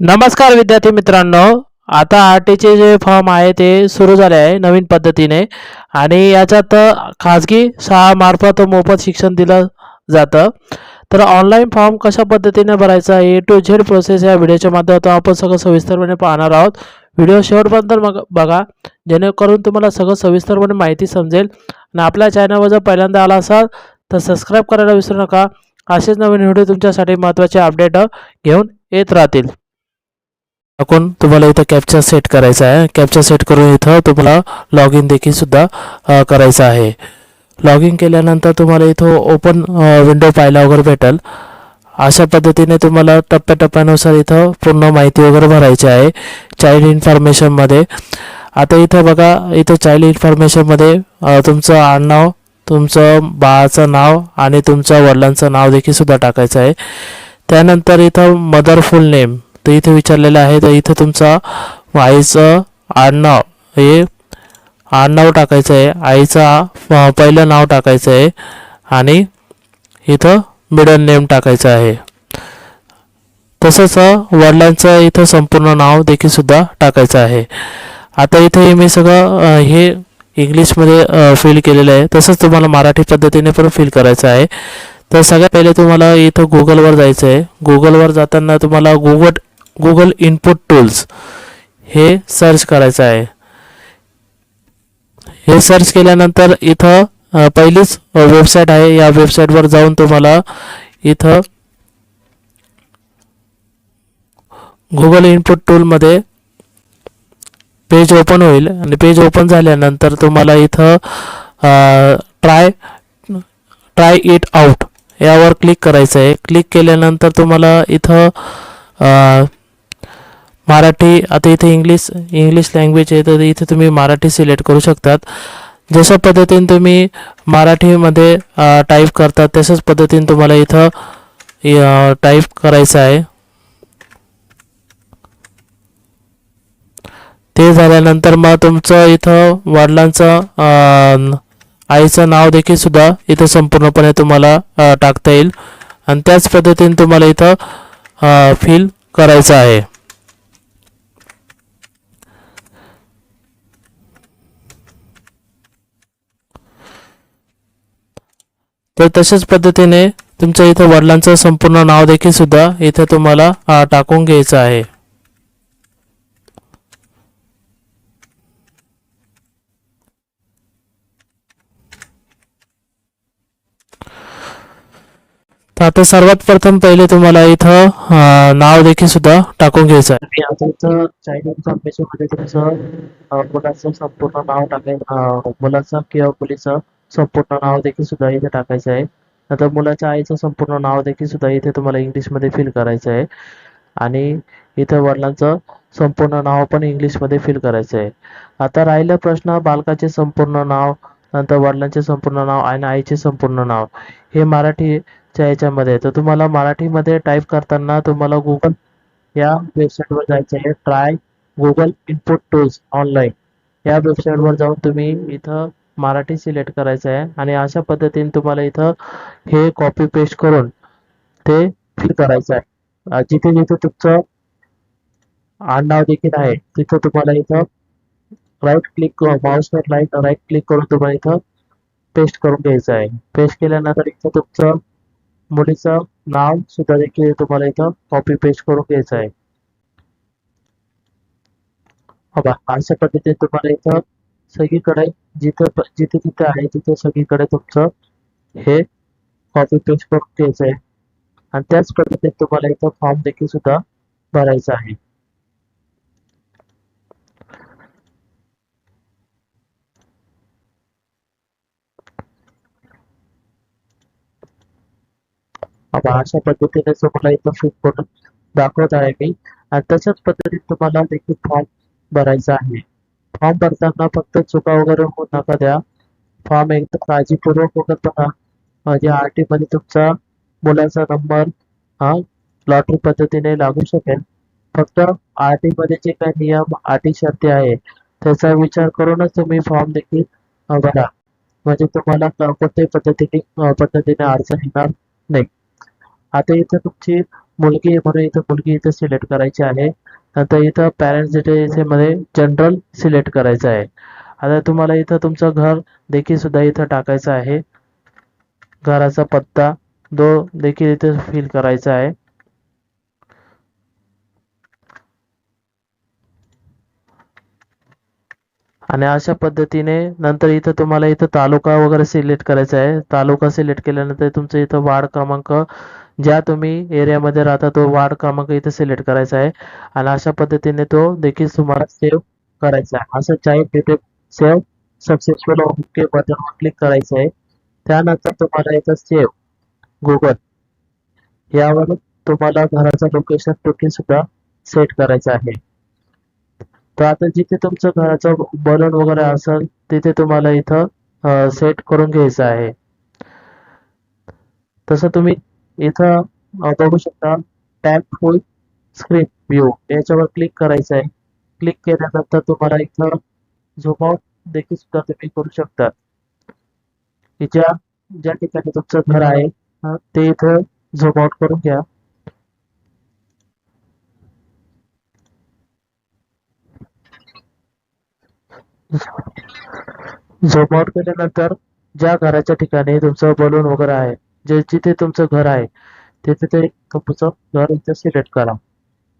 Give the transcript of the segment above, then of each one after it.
नमस्कार विद्यार्थी मित्रांनो. आता आर टीचे जे फॉर्म आहे ते सुरू झाले आहे नवीन पद्धतीने आणि याच्यात खाजगी शाळामार्फत मोफत शिक्षण दिलं जातं. तर ऑनलाईन फॉर्म कशा पद्धतीने भरायचा ए टू झेड प्रोसेस या व्हिडिओच्या माध्यमातून आपण सगळं सविस्तरपणे पाहणार आहोत. व्हिडिओ शेवटपर्यंत मग बघा. जेणेकरून तुम्हाला सगळं सविस्तरपणे माहिती समजेल आणि आपल्या चॅनलवर जर पहिल्यांदा आला असाल तर सबस्क्राईब करायला विसरू नका. असेच नवीन व्हिडिओ तुमच्यासाठी महत्त्वाचे अपडेट घेऊन येत राहतील. टाकून तुम्हाला इथं कॅप्चा सेट करायचा आहे. कॅप्चा सेट करून इथं तुम्हाला लॉग इन देखील सुद्धा करायचं आहे. लॉग इन केल्यानंतर तुम्हाला इथं ओपन विंडो पाहायला वगैरे भेटेल. अशा पद्धतीने तुम्हाला टप्प्याटप्प्यानुसार इथं पूर्ण माहिती वगैरे भरायची आहे चाइल्ड इन्फॉर्मेशनमध्ये आता इथं बघा इथं चाइल्ड इन्फॉर्मेशनमध्ये तुमचं आडनाव तुमचं बाळाचं नाव आणि तुमच्या वडिलांचं नाव देखील सुद्धा टाकायचं आहे. त्यानंतर इथं मदर फुल नेम तर इथे विचारलेलं आहे तर इथं तुमचा आईचं आडनाव हे आडनाव टाकायचं आहे आईचं पहिलं नाव टाकायचं आहे आणि इथं मिडल नेम टाकायचं आहे. तसंच वडिलांचं इथं संपूर्ण नाव देखील सुद्धा टाकायचं आहे. आता इथे हे मी सगळं हे इंग्लिशमध्ये फिल केलेलं आहे. तसंच तुम्हाला मराठी पद्धतीने पण फिल करायचं आहे. तर सगळ्यात पहिले तुम्हाला इथं गुगलवर जायचं आहे. गुगलवर जाताना तुम्हाला गुगल गुगल इनपुट टूल्स हे सर्च करायचं आहे. हे सर्च केल्यानंतर इथं पहिलीच वेबसाईट आहे. या वेबसाईटवर जाऊन तुम्हाला इथं गुगल इनपुट टूलमध्ये पेज ओपन होईल. आणि पेज ओपन झाल्यानंतर तुम्हाला इथं ट्राय ट्राय इट आउट यावर क्लिक करायचं आहे. क्लिक केल्यानंतर तुम्हाला इथं मराठी आता इथे इंग्लिश इंग्लिश लँग्वेज आहे तर इथे तुम्ही मराठी सिलेक्ट करू शकतात. जशा पद्धतीने तुम्ही मराठीमध्ये टाईप करतात तशाच पद्धतीने तुम्हाला इथं टाईप करायचं आहे. ते झाल्यानंतर मग तुमचं इथं वडिलांचं आईचं नाव देखील सुद्धा इथं संपूर्णपणे तुम्हाला टाकता येईल. आणि त्याच पद्धतीने तुम्हाला इथं फील करायचं आहे. तर तशाच पद्धतीने तुमच्या इथं वडिलांचं संपूर्ण नाव देखील सुद्धा इथे तुम्हाला टाकून घ्यायचं आहे. तर आता सर्वात प्रथम पहिले तुम्हाला इथं नाव देखील सुद्धा टाकून घ्यायचं आहे. आता तुमचं संपूर्ण नाव टाकायचं मुलाचं किंवा मुलीचं संपूर्ण नाव देखील सुद्धा इथे टाकायचं आहे. नंतर मुलाच्या आईचं संपूर्ण नाव देखील सुद्धा इथे तुम्हाला इंग्लिशमध्ये फिल करायचं आहे. आणि इथं वडिलांचं संपूर्ण नाव पण इंग्लिशमध्ये फिल करायचं आहे. आता राहिला प्रश्न बालकाचे संपूर्ण नाव नंतर वडिलांचे संपूर्ण नाव आणि आईचे संपूर्ण नाव. हे मराठीच्या याच्यामध्ये तर तुम्हाला मराठीमध्ये टाईप करताना तुम्हाला गुगल या वेबसाईटवर जायचं आहे. Try Google input tools online या वेबसाईटवर जाऊन तुम्ही इथं मराठी सिलेक्ट करायचं आहे. आणि अशा पद्धतीने तुम्हाला इथं हे कॉपी पेस्ट करून ते फिल करायचं आहे. जिथे जिथे तुमचं आडनाव देखील आहे तिथं तुम्हाला इथं राईट क्लिक माऊसवर राईट राईट क्लिक करून तुम्हाला इथं पेस्ट करून घ्यायचं आहे. पेस्ट केल्यानंतर इथं तुमचं मुलीचं नाव सुद्धा देखील तुम्हाला इथं कॉपी पेस्ट करून घ्यायचं आहे. अशा पद्धतीने तुम्हाला इथं सगळीकडे जिथं जिथे तिथे आहे तिथे सगळीकडे तुमचं हे कॉपी पेस्ट करून घ्यायचं आहे. आणि त्याच पद्धतीने तुम्हाला इथं फॉर्म देखील सुद्धा भरायचा आहे. आता अशा पद्धतीने तुम्हाला इथं फिट करून दाखवत आहे मी. आणि तशाच पद्धतीने तुम्हाला देखील फॉर्म भरायचा आहे. फॉर्म भरताना फक्त चुका वगैरे होऊ नका द्या. फॉर्म एकदम काळजीपूर्वक वगैरे बघा म्हणजे आर टी मध्ये तुमचा मुलाचा नंबर हा लॉटरी पद्धतीने लागू शकेल. फक्त आर टी मध्ये जे काही नियम आटी शर्ती आहे त्याचा विचार करूनच तुम्ही फॉर्म देखील भरा. म्हणजे तुम्हाला कोणत्याही पद्धतीने पद्धतीने अडचण येणार नाही. आता इथे तुमची मुलगी म्हणून इथं मुलगी इथं सिलेक्ट करायची आहे. नंतर इथं पॅरेंट्स डिटेल्समध्ये जनरल सिलेक्ट करायचं आहे. आता तुम्हाला इथं तुमचं घर देखील सुद्धा इथं टाकायचं आहे. घराचा पत्ता तो देखील इथे फिल करायचा आहे. आणि अशा पद्धतीने नंतर इथं तुम्हाला इथं तालुका वगैरे सिलेक्ट करायचा आहे. तालुका सिलेक्ट केल्यानंतर तुमचं इथं वार्ड क्रमांक ज्या तुम्ही एरियामध्ये राहता तो वार्ड क्रमांक इथं सिलेक्ट करायचा आहे. आणि अशा पद्धतीने तो देखील तुम्हाला सेव्ह करायचा आहे. असं child detail save successful okay बटनवर click करायचं आहे. त्यानंतर तुम्हाला इथं सेव्ह गुगल यावर तुम्हाला घराचं लोकेशन देखील सुद्धा सेट करायचं आहे. तर आता जिथे तुमचं घराचं बलून वगैरे असेल तिथे तुम्हाला इथं सेट करून घ्यायचं आहे. तसं तुम्ही इथं बघू शकता टॅप होईल स्क्रीन व्ह्यू याच्यावर क्लिक करायचं आहे. क्लिक केल्यानंतर तुम्हाला इथं झूम आउट देखील सुद्धा तुम्ही करू शकता. ज्या ज्या ठिकाणी तुमचं घर आहे ते इथं झूम आउट करून घ्या. झूम आउट केल्यानंतर ज्या घराच्या ठिकाणी तुमचं बलून वगैरे आहे जे जिथे तुमचं घर आहे तिथे ते तुमचं घर इथं सिलेक्ट करा.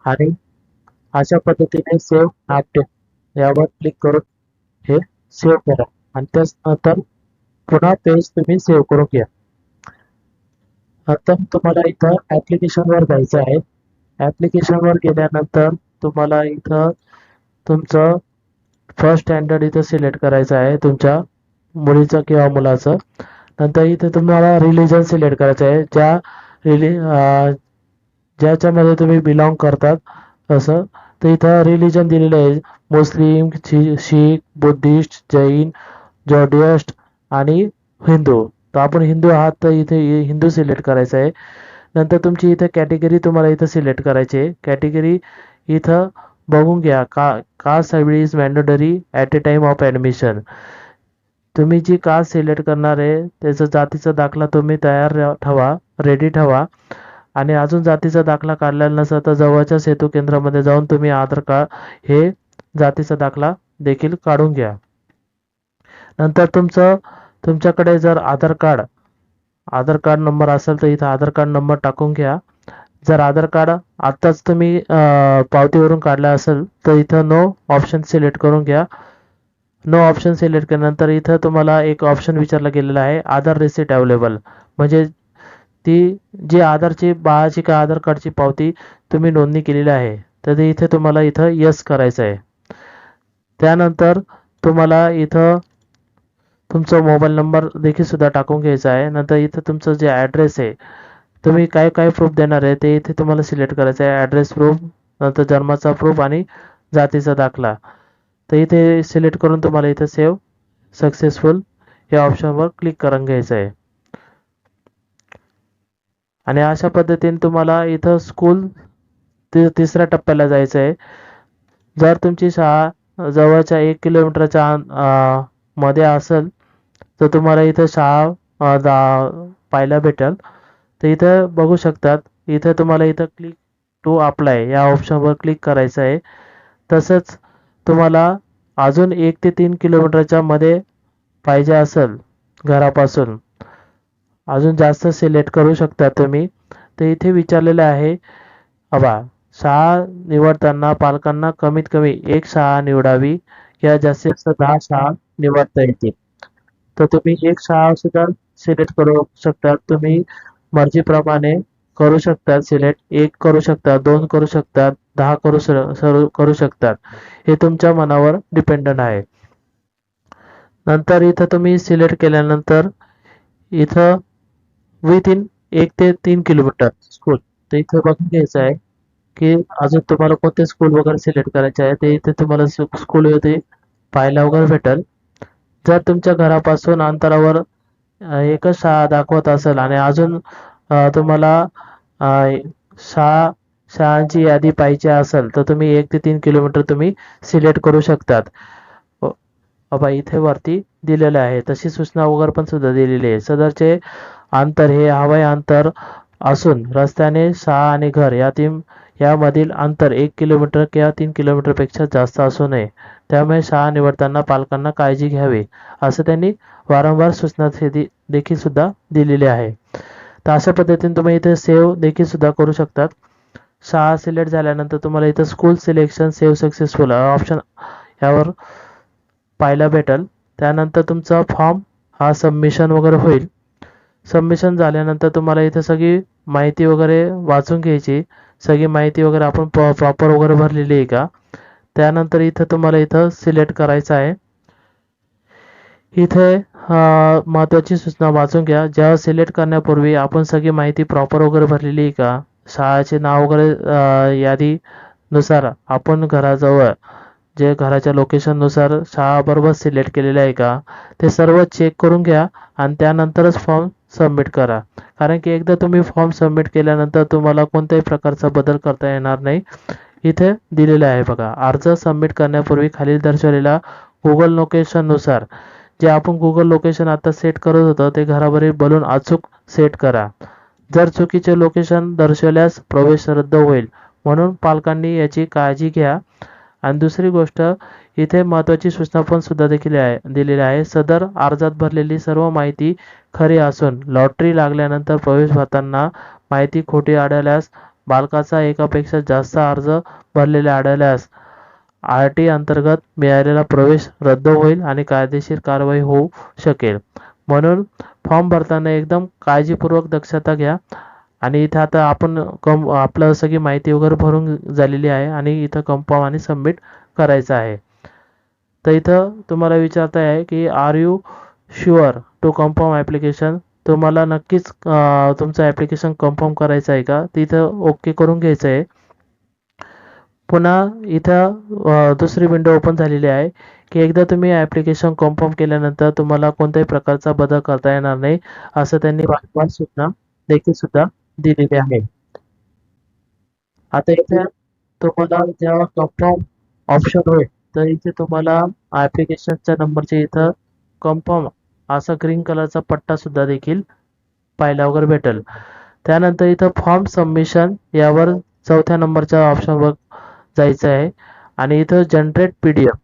आणि अशा पद्धतीने सेव्ह अपडेट यावर क्लिक करून हे सेव्ह करा. आणि त्यानंतर पुन्हा पेज तुम्ही सेव्ह करून घ्या. आता तुम्हाला इथं ऍप्लिकेशनवर जायचं आहे. ऍप्लिकेशनवर गेल्यानंतर तुम्हाला इथं तुमचं फर्स्ट स्टँडर्ड इथं सिलेक्ट करायचं आहे तुमच्या मुलीचं किंवा मुलाचं. नंतर इथे तुम्हाला रिलिजन सिलेक्ट करायचं आहे. ज्या रिली ज्याच्यामध्ये तुम्ही बिलॉंग करतात असं. तर इथं रिलिजन दिलेलं आहे. मुस्लिम शीख बुद्धिस्ट जैन जॉडियस्ट आणि हिंदू. तर आपण हिंदू आहात तर इथे हिंदू सिलेक्ट करायचं आहे. नंतर तुमची इथं कॅटेगरी तुम्हाला इथं सिलेक्ट करायची आहे. कॅटेगरी इथं बघून घ्या का caste service is mandatory at a time of admission तुम्ही जी कास्ट सिलेक्ट करणार आहे त्याचा जातीचा दाखला तुम्ही तयार ठेवा रेडी ठेवा. आणि अजून जातीचा दाखला काढलेला नसेल तर जवळच्या सेतू केंद्रामध्ये जाऊन तुम्ही आधार कार्ड हे जातीचा दाखला देखील काढून घ्या. नंतर तुमचं तुमच्याकडे जर Aadhaar card Aadhaar card number असेल तर इथं आधार कार्ड नंबर टाकून घ्या. जर आधार कार्ड आत्ताच तुम्ही अं, पावतीवरून काढला असेल तर इथं नो ऑप्शन सिलेक्ट करून घ्या. नो ऑप्शन सिलेक्ट केल्यानंतर इथं तुम्हाला एक ऑप्शन विचारला गेलेला आहे आधार रिसिट अवेलेबल म्हणजे ती जी आधारची बाळाची का आधार कार्डची पावती तुम्ही नोंदणी केलेली आहे तर इथे तुम्हाला इथं यस करायचं आहे. त्यानंतर तुम्हाला इथं तुमचा मोबाईल नंबर देखील सुद्धा टाकून घ्यायचा आहे. नंतर इथं तुमचं जे ॲड्रेस आहे तुम्ही काय काय प्रूफ देणार आहे ते इथे तुम्हाला सिलेक्ट करायचं आहे. ॲड्रेस प्रूफ नंतर जन्माचा प्रूफ आणि जातीचा दाखला. तर इथे सिलेक्ट करून तुम्हाला इथे सेव्ह सक्सेसफुल या ऑप्शनवर क्लिक करून घ्यायचं आहे. आणि अशा पद्धतीने तुम्हाला इथं स्कूल तिसऱ्या टप्प्याला जायचं आहे. जर तुमची शाळा जवळच्या एक किलोमीटरच्या मध्ये असेल तर तुम्हाला इथं शाळा पाहायला भेटेल. तर इथं बघू शकतात इथं तुम्हाला इथं क्लिक टू अप्लाय या ऑप्शनवर क्लिक करायचं आहे. तसंच तुम्हाला अजून एक ते तीन किलोमीटरच्या मध्ये पाहिजे असेल घरापासून अजून जास्त सिलेक्ट करू शकता तुम्ही. तर इथे विचारलेलं आहे अबा शाळा निवडताना पालकांना कमीत कमी एक शाळा निवडावी किंवा जास्तीत जास्त दहा शाळा निवडता येतील. तर तुम्ही एक शाळा सुद्धा सिलेक्ट करू शकता. तुम्ही मर्जीप्रमाणे करू शकतात. सिलेक्ट एक करू शकतात दोन करू शकतात दहा करू श- करू शकतात. हे तुमच्या मनावर डिपेंडंट आहे. नंतर इथं तुम्ही सिलेक्ट केल्यानंतर इथं विथ इन एक ते तीन किलोमीटर स्कूल तर इथं बघून घ्यायचं आहे की अजून तुम्हाला कोणते स्कूल वगैरे सिलेक्ट करायचे आहे ते इथे तुम्हाला स्कूल पाहायला वगैरे भेटेल. जर तुमच्या घरापासून अंतरावर एकच शाळा दाखवत असेल आणि अजून तुम्हाला शाळा शाळांची यादी पाहिजे असेल तर तुम्ही एक ते तीन किलोमीटर तुम्ही सिलेक्ट करू शकतात. बाबा इथे वरती दिलेलं आहे. तशी सूचना वगैरे पण सुद्धा दिलेली आहे. सदरचे अंतर हे हवाई अंतर असून रस्त्याने शाळा आणि घर या तीन यामधील अंतर एक किलोमीटर किंवा तीन किलोमीटरपेक्षा जास्त असू नये. त्यामुळे शाळा निवडताना पालकांना काळजी घ्यावी असं त्यांनी वारंवार सूचना देखील सुद्धा दिलेली आहे. तर अशा पद्धतीने तुम्ही इथे सेव्ह देखील सुद्धा करू शकतात. शाळा सिलेक्ट झाल्यानंतर तुम्हाला इथं school selection save successful option यावर पाहायला भेटेल. त्यानंतर तुमचा फॉर्म हा सबमिशन वगैरे होईल. सबमिशन झाल्यानंतर तुम्हाला इथं सगळी माहिती वगैरे वाचून घ्यायची. सगळी माहिती वगैरे आपण प्रॉपर वगैरे भरलेली आहे का? त्यानंतर इथं तुम्हाला इथं सिलेक्ट करायचं आहे. इथे महत्त्वाची सूचना वाचून घ्या. जेव्हा सिलेक्ट करण्यापूर्वी आपण सगळी माहिती प्रॉपर वगैरे भरलेली आहे का? शाळेचे नाव वगैरे यादीनुसार आपण घराजवळ जे घराच्या लोकेशननुसार शाळा बरोबर सिलेक्ट केलेलं आहे का? ते सर्व चेक करून घ्या आणि त्यानंतरच फॉर्म सबमिट करा. कारण की एकदा तुम्ही फॉर्म सबमिट केल्यानंतर तुम्हाला कोणत्याही प्रकारचा बदल करता येणार नाही. इथे दिलेलं आहे बघा. अर्ज सबमिट करण्यापूर्वी खालील दर्शवलेला गुगल लोकेशननुसार जे आपण गुगल लोकेशन आता सेट करत होतो ते घरावरील बलून अचूक सेट करा. जर चुकीचे लोकेशन दर्शवल्यास प्रवेश रद्द होईल. म्हणून पालकांनी याची काळजी घ्या. आणि दुसरी गोष्ट इथे महत्त्वाची सूचना पण सुद्धा देखील आहे दिलेली आहे. सदर अर्जात भरलेली सर्व माहिती खरी असून लॉटरी लागल्यानंतर प्रवेश भरताना माहिती खोटी आढळल्यास बालकाचा एकापेक्षा जास्त अर्ज भरलेले आढळल्यास आर टी अंतर्गत मिळालेला प्रवेश रद्द होईल आणि कायदेशीर कारवाई होऊ शकेल. म्हणून फॉर्म भरताना एकदम काळजीपूर्वक दक्षता घ्या आणि इथं आता आपण कम आपलं सगळी माहिती वगैरे भरून झालेली आहे आणि इथं कन्फर्म आणि सबमिट करायचं आहे. तर इथं तुम्हाला विचारता आहे की are you sure to confirm application तुम्हाला नक्कीच तुमचं ॲप्लिकेशन कन्फर्म करायचं आहे का? तिथं ओके करून घ्यायचं आहे. पुन्हा इथं दुसरी विंडो ओपन झालेली आहे की एकदा तुम्ही ॲप्लिकेशन कन्फर्म केल्यानंतर तुम्हाला कोणत्याही प्रकारचा बदल करता येणार नाही असं त्यांनी वारंवार सूचना देखील सुद्धा दिलेली आहे. आता इथे तुम्हाला जेव्हा कन्फर्म ऑप्शन होईल तर इथे तुम्हाला ॲप्लिकेशनच्या नंबरच्या इथं कन्फर्म असा ग्रीन कलरचा पट्टा सुद्धा देखील पाहायला वगैरे भेटेल. त्यानंतर इथं फॉर्म सबमिशन यावर चौथ्या नंबरच्या ऑप्शनवर जायचं आहे. आणि इथं जनरेट पी डी एफ